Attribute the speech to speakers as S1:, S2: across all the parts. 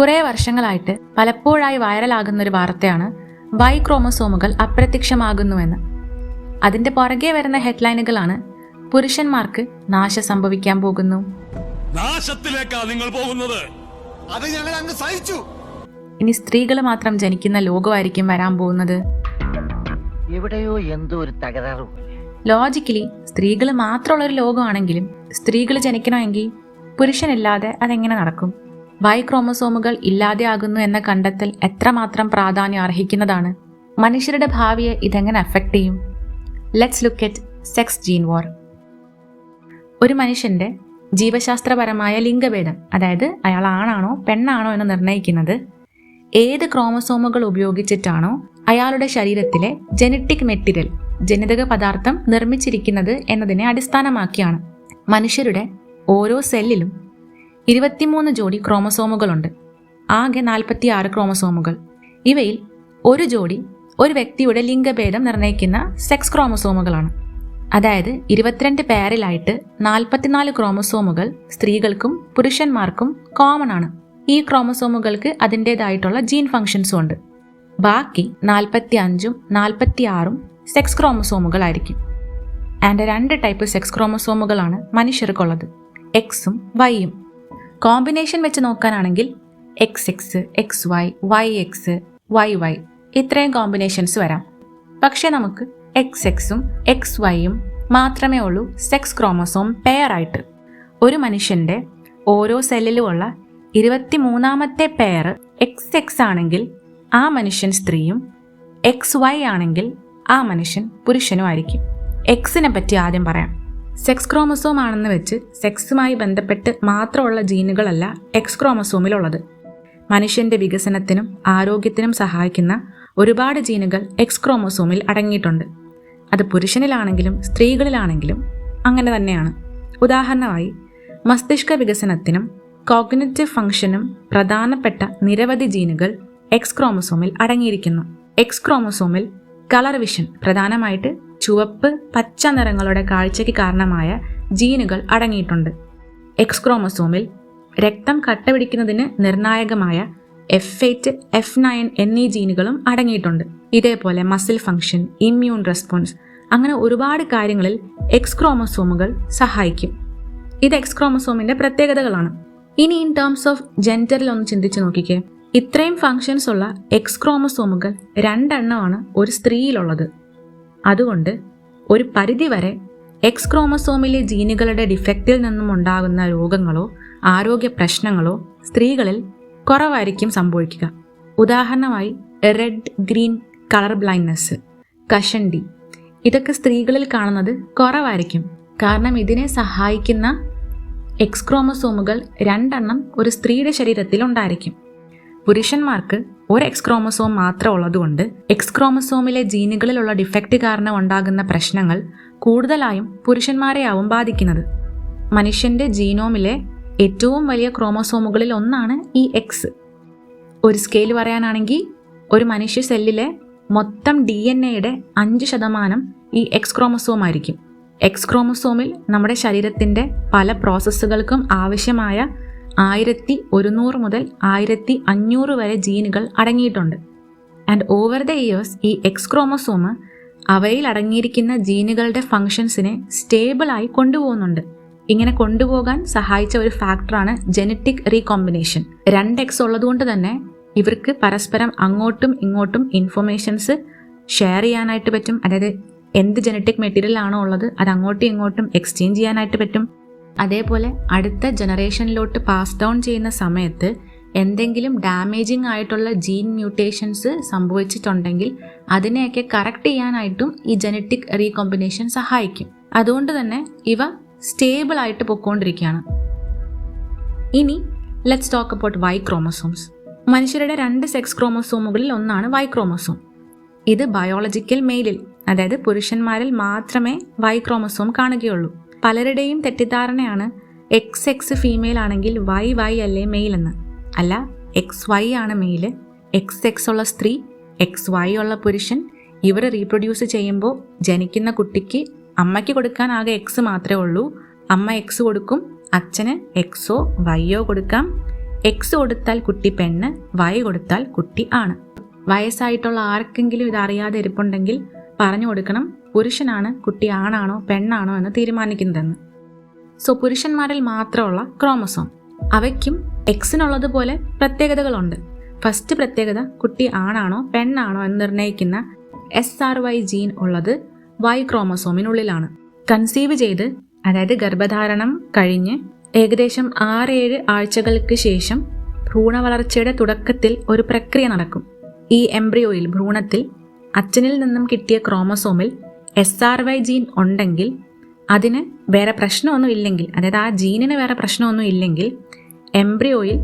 S1: കുറേ വർഷങ്ങളായിട്ട് പലപ്പോഴായി വൈറലാകുന്ന ഒരു വാർത്തയാണ് വൈ ക്രോമസോമുകൾ അപ്രത്യക്ഷമാകുന്നുവെന്ന്. അതിന്റെ പുറകെ വരുന്ന ഹെഡ്ലൈനുകളാണ് പുരുഷന്മാർക്ക് നാശ സംഭവിക്കാൻ പോകുന്നു.
S2: നാശത്തിലേക്കാ നിങ്ങൾ പോകുന്നത്.
S3: അത് ഞങ്ങൾ അങ്ങ് സഹിച്ചു.
S1: ഇനി സ്ത്രീകൾ മാത്രം ജനിക്കുന്ന ലോകമായിരിക്കും വരാൻ പോകുന്നത്.
S4: എവിടെയോ എന്തോ ഒരു തകരാറ് പോലെ.
S1: ലോജിക്കലി സ്ത്രീകൾ മാത്രമുള്ള ഒരു ലോകമാണെങ്കിലും സ്ത്രീകൾ ജനിക്കണമെങ്കിൽ പുരുഷനില്ലാതെ അതെങ്ങനെ നടക്കും? വൈ ക്രോമസോമുകൾ ഇല്ലാതെയാകുന്നു എന്ന കണ്ടെത്തൽ എത്രമാത്രം പ്രാധാന്യം അർഹിക്കുന്നതാണ്? മനുഷ്യരുടെ ഭാവിയെ ഇതെങ്ങനെ അഫക്റ്റ് ചെയ്യും? Let's look at sex gene war ഒരു മനുഷ്യന്റെ ജീവശാസ്ത്രപരമായ ലിംഗഭേദം അതായത് അയാൾ ആണാണോ പെണ്ണാണോ എന്ന് നിർണയിക്കുന്നത് ഏത് ക്രോമസോമുകൾ ഉപയോഗിച്ചിട്ടാണോ അയാളുടെ ശരീരത്തിലെ ജനറ്റിക് മെറ്റീരിയൽ ജനിതക പദാർത്ഥം നിർമ്മിച്ചിരിക്കുന്നത് എന്നതിനെ അടിസ്ഥാനമാക്കിയാണ്. മനുഷ്യരുടെ ഓരോ സെല്ലിലും ഇരുപത്തിമൂന്ന് ജോഡി ക്രോമസോമുകളുണ്ട്. ആകെ നാൽപ്പത്തി ആറ് ക്രോമസോമുകൾ. ഇവയിൽ ഒരു ജോഡി ഒരു വ്യക്തിയുടെ ലിംഗഭേദം നിർണയിക്കുന്ന സെക്സ് ക്രോമസോമുകളാണ്. അതായത് ഇരുപത്തിരണ്ട് പേരിലായിട്ട് നാൽപ്പത്തിനാല് ക്രോമസോമുകൾ സ്ത്രീകൾക്കും പുരുഷന്മാർക്കും കോമൺ ആണ്. ഈ ക്രോമസോമുകൾക്ക് അതിന്റെതായിട്ടുള്ള ജീൻ ഫങ്ഷൻസും ഉണ്ട്. ബാക്കി നാൽപ്പത്തി അഞ്ചും നാൽപ്പത്തി ആറും സെക്സ് ക്രോമസോമുകളായിരിക്കും. ആൻഡ് രണ്ട് ടൈപ്പ് സെക്സ് ക്രോമസോമുകളാണ് മനുഷ്യർക്കുള്ളത്. എക്സും വൈയും കോമ്പിനേഷൻ വെച്ച് നോക്കാനാണെങ്കിൽ X X X Y Y X Y Y ഇത്രയും കോമ്പിനേഷൻസ് വരാം. പക്ഷേ നമുക്ക് എക്സ് എക്സും എക്സ് വൈയും മാത്രമേ ഉള്ളൂ സെക്സ് ക്രോമസോം പെയർ ആയിട്ട്. ഒരു മനുഷ്യന്റെ ഓരോ സെല്ലിലുമുള്ള ഇരുപത്തി മൂന്നാമത്തെ പെയർ എക്സ് എക്സ് ആണെങ്കിൽ ആ മനുഷ്യൻ സ്ത്രീയും എക്സ് വൈ ആണെങ്കിൽ ആ മനുഷ്യൻ പുരുഷനുമായിരിക്കും. എക്സിനെ പറ്റി ആദ്യം പറയാം. സെക്സ് ക്രോമസോം ആണെന്ന് വെച്ച് സെക്സുമായി ബന്ധപ്പെട്ട് മാത്രമുള്ള ജീനുകളല്ല എക്സ് ക്രോമസോമിലുള്ളത്. മനുഷ്യന്റെ വികസനത്തിനും ആരോഗ്യത്തിനും സഹായിക്കുന്ന ഒരുപാട് ജീനുകൾ എക്സ് ക്രോമസോമിൽ അടങ്ങിയിട്ടുണ്ട്. അത് പുരുഷനിലാണെങ്കിലും സ്ത്രീകളിലാണെങ്കിലും അങ്ങനെ തന്നെയാണ്. ഉദാഹരണമായി മസ്തിഷ്ക വികസനത്തിനും കോഗ്നറ്റീവ് ഫംഗ്ഷനും പ്രധാനപ്പെട്ട നിരവധി ജീനുകൾ എക്സ് ക്രോമസോമിൽ അടങ്ങിയിരിക്കുന്നു. എക്സ് ക്രോമസോമിൽ കളർ വിഷൻ പ്രധാനമായിട്ട് ചുവപ്പ് പച്ച നിറങ്ങളുടെ കാഴ്ചയ്ക്ക് കാരണമായ ജീനുകൾ അടങ്ങിയിട്ടുണ്ട്. എക്സ്ക്രോമസോമിൽ രക്തം കട്ടപിടിക്കുന്നതിന് നിർണായകമായ എഫ് എയ്റ്റ് എഫ് നയൻ എന്നീ ജീനുകളും അടങ്ങിയിട്ടുണ്ട്. ഇതേപോലെ മസിൽ ഫംഗ്ഷൻ ഇമ്മ്യൂൺ റെസ്പോൺസ് അങ്ങനെ ഒരുപാട് കാര്യങ്ങളിൽ എക്സ്ക്രോമസോമുകൾ സഹായിക്കും. ഇത് എക്സ്ക്രോമസോമിന്റെ പ്രത്യേകതകളാണ്. ഇനി ഇൻ ടേംസ് ഓഫ് ജെൻഡറിൽ ഒന്ന് ചിന്തിച്ചു നോക്കിക്കേ. ഇത്രയും ഫങ്ഷൻസ് ഉള്ള എക്സ്ക്രോമസോമുകൾ രണ്ടെണ്ണമാണ് ഒരു സ്ത്രീയിലുള്ളത്. അതുകൊണ്ട് ഒരു പരിധിവരെ എക്സ് ക്രോമസോമിലെ ജീനുകളുടെ ഡിഫക്റ്റിൽ നിന്നും ഉണ്ടാകുന്ന രോഗങ്ങളോ ആരോഗ്യ പ്രശ്നങ്ങളോ സ്ത്രീകളിൽ കുറവായിരിക്കും സംഭവിക്കുക. ഉദാഹരണമായി റെഡ് ഗ്രീൻ കളർ ബ്ലൈൻഡ്നെസ് കഷണ്ടി ഇതൊക്കെ സ്ത്രീകളിൽ കാണുന്നത് കുറവായിരിക്കും. കാരണം ഇതിനെ സഹായിക്കുന്ന എക്സ് ക്രോമസോമുകൾ രണ്ടെണ്ണം ഒരു സ്ത്രീയുടെ ശരീരത്തിൽ ഉണ്ടായിരിക്കും. പുരുഷന്മാർക്ക് ഒരു എക്സ് ക്രോമസോം മാത്രം ഉള്ളതുകൊണ്ട് എക്സ് ക്രോമസോമിലെ ജീനുകളിലുള്ള ഡിഫക്റ്റ് കാരണം ഉണ്ടാകുന്ന പ്രശ്നങ്ങൾ കൂടുതലായും പുരുഷന്മാരെയാവും ബാധിക്കുന്നത്. മനുഷ്യന്റെ ജീനോമിലെ ഏറ്റവും വലിയ ക്രോമസോമുകളിൽ ഒന്നാണ് ഈ എക്സ് ഒരു സ്കെയിൽ പറയാനാണെങ്കിൽ ഒരു മനുഷ്യ സെല്ലിലെ മൊത്തം ഡി എൻ എയുടെ അഞ്ച് ശതമാനം ഈ എക്സ് ക്രോമസോം ആയിരിക്കും. എക്സ് ക്രോമസോമിൽ നമ്മുടെ ശരീരത്തിന്റെ പല പ്രോസസ്സുകൾക്കും ആവശ്യമായ ആയിരത്തി ഒരുന്നൂറ് മുതൽ ആയിരത്തി അഞ്ഞൂറ് വരെ ജീനുകൾ അടങ്ങിയിട്ടുണ്ട്. ആൻഡ് ഓവർ ദ ഇയേഴ്സ് ഈ എക്സ് ക്രോമസോമ് അവയിൽ അടങ്ങിയിരിക്കുന്ന ജീനുകളുടെ ഫങ്ഷൻസിനെ സ്റ്റേബിളായി കൊണ്ടുപോകുന്നുണ്ട്. ഇങ്ങനെ കൊണ്ടുപോകാൻ സഹായിച്ച ഒരു ഫാക്ടറാണ് ജനറ്റിക് റീകോമ്പിനേഷൻ രണ്ട് എക്സ് ഉള്ളതുകൊണ്ട് തന്നെ ഇവർക്ക് പരസ്പരം അങ്ങോട്ടും ഇങ്ങോട്ടും ഇൻഫർമേഷൻസ് ഷെയർ ചെയ്യാനായിട്ട് പറ്റും. അതായത് എന്ത് ജനറ്റിക് മെറ്റീരിയൽ ആണോ ഉള്ളത് അത് അങ്ങോട്ടും ഇങ്ങോട്ടും എക്സ്ചേഞ്ച് ചെയ്യാനായിട്ട് പറ്റും. അതേപോലെ അടുത്ത ജനറേഷനിലോട്ട് പാസ് ഡൗൺ ചെയ്യുന്ന സമയത്ത് എന്തെങ്കിലും ഡാമേജിങ് ആയിട്ടുള്ള ജീൻ മ്യൂട്ടേഷൻസ് സംഭവിച്ചിട്ടുണ്ടെങ്കിൽ അതിനെയൊക്കെ കറക്റ്റ് ചെയ്യാനായിട്ടും ഈ ജനറ്റിക് റീകോമ്പിനേഷൻ സഹായിക്കും. അതുകൊണ്ട് തന്നെ ഇവ സ്റ്റേബിൾ ആയിട്ട് പൊക്കോണ്ടിരിക്കുകയാണ്. ഇനി let's talk about Y chromosomes മനുഷ്യരുടെ രണ്ട് സെക്സ് ക്രോമസോമുകളിൽ ഒന്നാണ് വൈ ക്രോമസോം ഇത് ബയോളജിക്കൽ മെയിലിൽ അതായത് പുരുഷന്മാരിൽ മാത്രമേ വൈ ക്രോമസോം കാണുകയുള്ളൂ. പലരുടെയും തെറ്റിദ്ധാരണയാണ് എക്സ് എക്സ് ഫീമെയിൽ ആണെങ്കിൽ വൈ വൈ അല്ലേ മെയിൽ എന്ന്. അല്ല എക്സ് വൈ ആണ് മെയിൽ എക്സ് എക്സ് ഉള്ള സ്ത്രീ എക്സ് വൈ ഉള്ള പുരുഷൻ ഇവർ റീപ്രൊഡ്യൂസ് ചെയ്യുമ്പോൾ ജനിക്കുന്ന കുട്ടിക്ക് അമ്മയ്ക്ക് കൊടുക്കാൻ ആകെ എക്സ് മാത്രമേ ഉള്ളൂ. അമ്മ എക്സ് കൊടുക്കും അച്ഛന് എക്സോ വൈയോ കൊടുക്കാം. എക്സ് കൊടുത്താൽ കുട്ടി പെണ്ണ് വൈ കൊടുത്താൽ കുട്ടി ആണ്. വയസ്സായിട്ടുള്ള ആർക്കെങ്കിലും ഇത് അറിയാതെ ഇരിപ്പുണ്ടെങ്കിൽ പറഞ്ഞു കൊടുക്കണം പുരുഷനാണ് കുട്ടി ആണാണോ പെണ്ണാണോ എന്ന് തീരുമാനിക്കുന്നതെന്ന്. സോ പുരുഷന്മാരിൽ മാത്രമുള്ള ക്രോമസോം. അവയ്ക്കും എക്സിനുള്ളതുപോലെ പ്രത്യേകതകളുണ്ട്. ഫസ്റ്റ് പ്രത്യേകത കുട്ടി ആണാണോ പെണ്ണാണോ എന്ന് നിർണയിക്കുന്ന എസ് ആർ വൈ ജീൻ ഉള്ളത് വൈ ക്രോമസോമിനുള്ളിലാണ്. കൺസീവ് ചെയ്ത് അതായത് ഗർഭധാരണം കഴിഞ്ഞ് ഏകദേശം ആറേഴ് ആഴ്ചകൾക്ക് ശേഷം ഭ്രൂണ വളർച്ചയുടെ തുടക്കത്തിൽ ഒരു പ്രക്രിയ നടക്കും. ഈ എംബ്രിയോയിൽ ഭ്രൂണത്തിൽ അച്ഛനിൽ നിന്നും കിട്ടിയ ക്രോമസോമിൽ എസ് ആർ വൈ ജീൻ ഉണ്ടെങ്കിൽ അതിന് വേറെ പ്രശ്നമൊന്നും ഇല്ലെങ്കിൽ അതായത് ആ ജീനിന് വേറെ പ്രശ്നമൊന്നും ഇല്ലെങ്കിൽ എംബ്രിയോയിൽ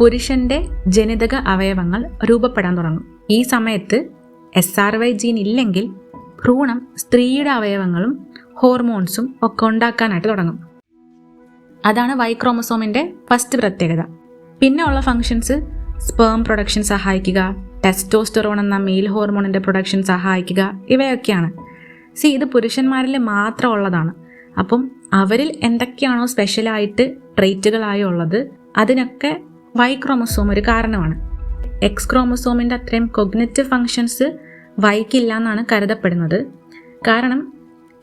S1: പുരുഷന്റെ ജനിതക അവയവങ്ങൾ രൂപപ്പെടാൻ തുടങ്ങും. ഈ സമയത്ത് എസ് ആർ വൈ ജീൻ ഇല്ലെങ്കിൽ ഭ്രൂണം സ്ത്രീയുടെ അവയവങ്ങളും ഹോർമോൺസും ഒക്കെ ഉണ്ടാക്കാനായിട്ട് തുടങ്ങും. അതാണ് വൈക്രോമസോമിന്റെ ഫസ്റ്റ് പ്രത്യേകത. പിന്നെ ഉള്ള ഫങ്ഷൻസ് സ്പേം പ്രൊഡക്ഷൻ സഹായിക്കുക ടെസ്റ്റോസ്റ്ററോൺ എന്ന മെയിൽ ഹോർമോണിന്റെ പ്രൊഡക്ഷൻ സഹായിക്കുക. ഇവയൊക്കെയാണ്. സി ഇത് പുരുഷന്മാരിൽ മാത്രം ഉള്ളതാണ് അപ്പം അവരിൽ എന്തൊക്കെയാണോ സ്പെഷ്യലായിട്ട് ട്രേറ്റുകളായി ഉള്ളത് അതിനൊക്കെ വൈ ക്രോമസോം ഒരു കാരണമാണ്. എക്സ് ക്രോമസോമിന്റെ അത്രയും കൊഗ്നറ്റീവ് ഫങ്ഷൻസ് വൈക്കില്ല എന്നാണ് കരുതപ്പെടുന്നത്. കാരണം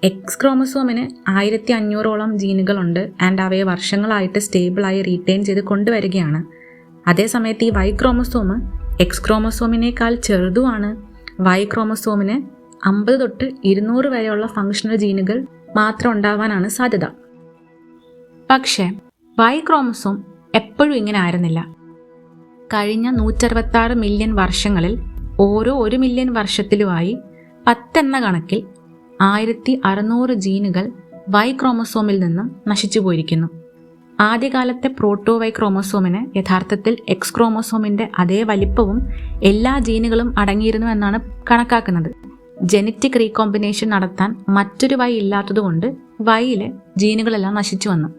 S1: എക്സ് ക്രോമസോമിന് ആയിരത്തി അഞ്ഞൂറോളം ജീനുകളുണ്ട് ആൻഡ് അവയെ വർഷങ്ങളായിട്ട് സ്റ്റേബിളായി റീറ്റെയിൻ ചെയ്ത് കൊണ്ടുവരികയാണ്. അതേസമയത്ത് ഈ വൈ ക്രോമസോം എക്സ് ക്രോമസോമിനേക്കാൾ ചെറുതുമാണ്. വൈ ക്രോമസോമിന് അമ്പത് തൊട്ട് ഇരുന്നൂറ് വരെയുള്ള ഫങ്ഷണൽ ജീനുകൾ മാത്രം ഉണ്ടാവാനാണ് സാധ്യത. പക്ഷേ വൈ ക്രോമസോം എപ്പോഴും ഇങ്ങനെ ആയിരുന്നില്ല. കഴിഞ്ഞ നൂറ്ററുപത്താറ് മില്യൺ വർഷങ്ങളിൽ ഓരോ ഒരു മില്യൺ വർഷത്തിലുമായി പത്തെന്ന കണക്കിൽ ആയിരത്തി അറുന്നൂറ് ജീനുകൾ വൈ ക്രോമസോമിൽ നിന്നും നശിച്ചു പോയിരിക്കുന്നു. ആദ്യകാലത്തെ പ്രോട്ടോ വൈ ക്രോമസോമിന് യഥാർത്ഥത്തിൽ എക്സ് ക്രോമോസോമിന്റെ അതേ വലിപ്പവും എല്ലാ ജീനുകളും അടങ്ങിയിരുന്നു എന്നാണ് കണക്കാക്കുന്നത്. ജനറ്റിക് റീകോമ്പിനേഷൻ നടത്താൻ മറ്റൊരു വൈ ഇല്ലാത്തതുകൊണ്ട് വൈയിലെ ജീനുകളെല്ലാം നശിച്ചു വന്നു.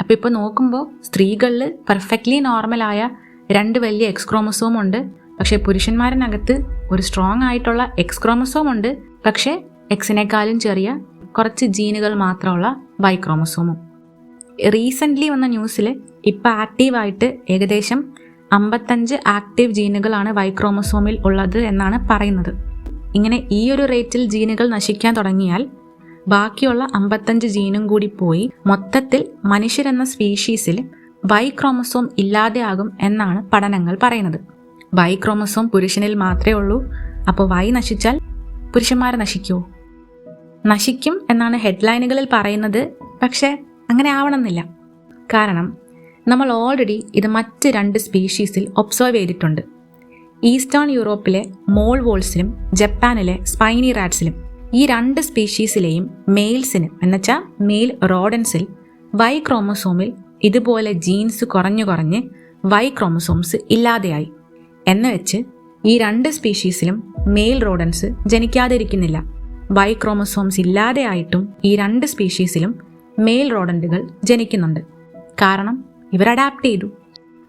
S1: അപ്പോൾ ഇപ്പോൾ നോക്കുമ്പോൾ സ്ത്രീകളിൽ പെർഫെക്റ്റ്ലി നോർമലായ രണ്ട് വലിയ എക്സ് ക്രോമസോം ഉണ്ട്. പക്ഷേ പുരുഷന്മാരിനകത്ത് ഒരു സ്ട്രോങ് ആയിട്ടുള്ള എക്സ് ക്രോമസോം ഉണ്ട്. പക്ഷേ എക്സിനേക്കാളും ചെറിയ കുറച്ച് ജീനുകൾ മാത്രമുള്ള വൈ ക്രോമസോമും. റീസെന്റ്ലി വന്ന ന്യൂസിൽ ഇപ്പോൾ ആക്റ്റീവായിട്ട് ഏകദേശം അമ്പത്തഞ്ച് ആക്റ്റീവ് ജീനുകളാണ് വൈക്രോമസോമിൽ ഉള്ളത് എന്നാണ് പറയുന്നത്. ഇങ്ങനെ ഈ ഒരു റേറ്റിൽ ജീനുകൾ നശിക്കാൻ തുടങ്ങിയാൽ ബാക്കിയുള്ള അമ്പത്തഞ്ച് ജീനും കൂടി പോയി മൊത്തത്തിൽ മനുഷ്യരെന്ന സ്പീഷീസിൽ വൈക്രോമസോം ഇല്ലാതെയാകും എന്നാണ് പഠനങ്ങൾ പറയുന്നത്. വൈക്രോമസോം പുരുഷനിൽ മാത്രമേ ഉള്ളൂ. അപ്പോൾ വൈ നശിച്ചാൽ പുരുഷന്മാരെ നശിക്കുമോ നശിക്കും എന്നാണ് ഹെഡ്ലൈനുകളിൽ പറയുന്നത്. പക്ഷേ അങ്ങനെ ആവണമെന്നില്ല. കാരണം നമ്മൾ ഓൾറെഡി ഇത് മറ്റ് രണ്ട് സ്പീഷീസിൽ ഒബ്സർവ് ചെയ്തിട്ടുണ്ട്. ഈസ്റ്റേൺ യൂറോപ്പിലെ മോൾ വോൾസിലും ജപ്പാനിലെ സ്പൈനി റാറ്റ്സിലും ഈ രണ്ട് സ്പീഷീസിലെയും മെയിൽസിന് എന്നുവെച്ചാൽ മെയിൽ റോഡൻസിൽ വൈ ക്രോമസോമിൽ ഇതുപോലെ ജീൻസ് കുറഞ്ഞു കുറഞ്ഞ് വൈ ക്രോമസോംസ് ഇല്ലാതെയായി. എന്ന് വെച്ച് ഈ രണ്ട് സ്പീഷീസിലും മെയിൽ റോഡൻസ് ജനിക്കാതിരിക്കുന്നില്ല. വൈ ക്രോമസോംസ് ഇല്ലാതെയായിട്ടും ഈ രണ്ട് സ്പീഷീസിലും മെയിൽ റോഡന്റുകൾ ജനിക്കുന്നുണ്ട്. കാരണം ഇവർ അഡാപ്റ്റ് ചെയ്തു.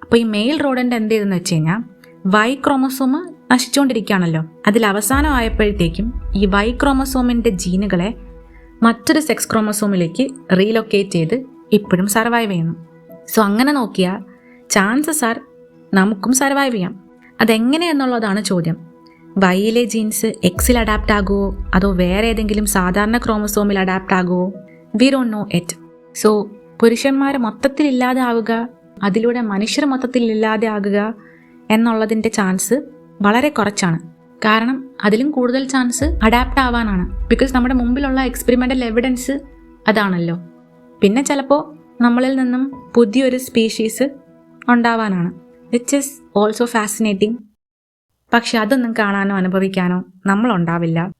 S1: അപ്പോൾ ഈ മെയിൽ റോഡന്റ് എന്ത് ചെയ്തെന്ന് വെച്ച് കഴിഞ്ഞാൽ വൈ ക്രോമസോമ് നശിച്ചുകൊണ്ടിരിക്കുകയാണല്ലോ അതിൽ അവസാനമായപ്പോഴത്തേക്കും ഈ വൈ ക്രോമസോമിന്റെ ജീനുകളെ മറ്റൊരു സെക്സ് ക്രോമസോമിലേക്ക് റീലൊക്കേറ്റ് ചെയ്ത് ഇപ്പോഴും സർവൈവ് ചെയ്യുന്നു. സോ അങ്ങനെ നോക്കിയാൽ ചാൻസസ് ആർ നമുക്കും സർവൈവ് ചെയ്യാം. അതെങ്ങനെയെന്നുള്ളതാണ് ചോദ്യം. വൈയിലെ ജീൻസ് എക്സിൽ അഡാപ്റ്റ് ആകുമോ അതോ വേറെ ഏതെങ്കിലും സാധാരണ ക്രോമസോമിൽ അഡാപ്റ്റ് ആകുമോ we don't know it so പുരുഷന്മാർ മൊത്തത്തിൽ ഇല്ലാതെ ആവുക അതിലൂടെ മനുഷ്യർ മൊത്തത്തിൽ ഇല്ലാതെ ആകുക എന്നുള്ളതിന്റെ ചാൻസ് വളരെ കുറച്ചാണ്. കാരണം അതിലും കൂടുതൽ ചാൻസ് അഡാപ്റ്റ് ആവാനാണ്. ബിക്കോസ് നമ്മുടെ മുമ്പിലുള്ള എക്സ്പെരിമെന്റൽ എവിഡൻസ് അതാണല്ലോ. പിന്നെ ചിലപ്പോൾ നമ്മളിൽ നിന്നും പുതിയൊരു സ്പീഷീസ് ഉണ്ടാവാനാണ്. വിച്ച് ഇസ് ഓൾസോ ഫാസിനേറ്റിംഗ് പക്ഷെ അതൊന്നും കാണാനോ അനുഭവിക്കാനോ നമ്മളുണ്ടാവില്ല.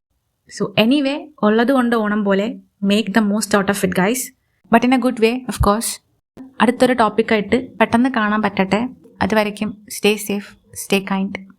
S1: സോ എനിവേ ഉള്ളത് കൊണ്ട് ഓണം പോലെ make the most out of it guys but in a good way of course അടുത്തൊരു ടോപ്പിക്കായിട്ട് പെട്ടെന്ന് കാണാൻ പറ്റട്ടെ. അതുവരയ്ക്കും സ്റ്റേ സേഫ് സ്റ്റേ കൈൻഡ്